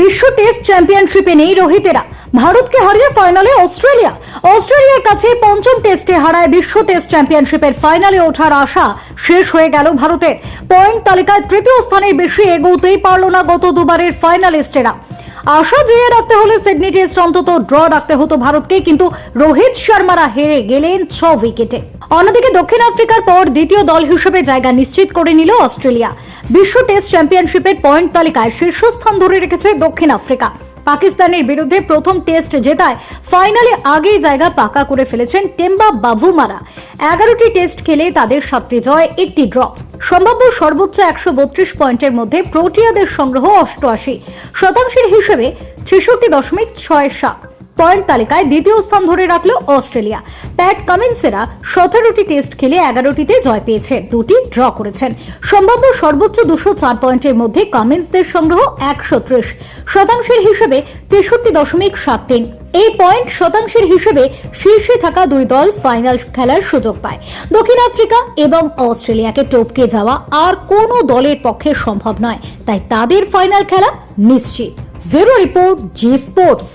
বিশ্ব টেস্ট চ্যাম্পিয়নশিপে নেই রোহিতেরা। ভারতকে হারিয়ে ফাইনালে অস্ট্রেলিয়া। অস্ট্রেলিয়ার কাছে পঞ্চম টেস্টে হারায় বিশ্ব টেস্ট চ্যাম্পিয়নশিপের ফাইনালে ওঠার আশা শেষ হয়ে গেল ভারতের। পয়েন্ট তালিকায় তৃতীয় স্থানে বেশি এগোতেই পারল না গত দুবারের ফাইনালিস্টেরা। আশা জেয়ে রাখতে হলে সিডনি টেস্ট অন্তত ড্র রাখতে হতো ভারতকে, কিন্তু রোহিত শর্মারা হেরে গেলেন ছ উইকেটে অন্যদিকে দক্ষিণ আফ্রিকার পর দ্বিতীয় দল হিসেবে জায়গা নিশ্চিত করে নিল অস্ট্রেলিয়া। বিশ্ব টেস্ট চ্যাম্পিয়নশিপের পয়েন্ট তালিকায় শীর্ষস্থান ধরে রেখেছে দক্ষিণ আফ্রিকা। পাকিস্তানের বিরুদ্ধে প্রথম টেস্ট জেতায় ফাইনালে আগেই জায়গা পাকা করে ফেলেছেন টেম্বা বাভুমারা এগারোটি টেস্ট খেলে তাদের সাতটি জয়, একটি ড্র। সম্ভাব্য সর্বোচ্চ একশো বত্রিশ পয়েন্টের মধ্যে প্রোটিয়াদের সংগ্রহ অষ্টআশি। শতাংশের হিসেবে ছেষট্টি দশমিক ছয় সাত পয়েন্ট তালিকায় দ্বিতীয় স্থান ধরে রাখল অস্ট্রেলিয়া। প্যাট কামিন্সেরা সতেরোটি টেস্ট খেলে এগারোটিতে জয় পেয়েছে, দুটি ড্র করেছেন। সম্ভাব্য সর্বোচ্চ দুশো চার পয়েন্টের মধ্যে কামিন্সদের সংগ্রহ একশো ত্রিশ। শতাংশের হিসেবে তেষট্টি দশমিক সাত তিন। এই পয়েন্ট শতাংশের হিসেবে শীর্ষে থাকা দুই দল ফাইনাল খেলার সুযোগ পায়। দক্ষিণ আফ্রিকা এবং অস্ট্রেলিয়াকে টপকে যাওয়া আর কোনো দলের পক্ষে সম্ভব নয়। তাই তাদের ফাইনাল খেলা নিশ্চিত। ভেরো রিপোর্ট জি স্পোর্টস।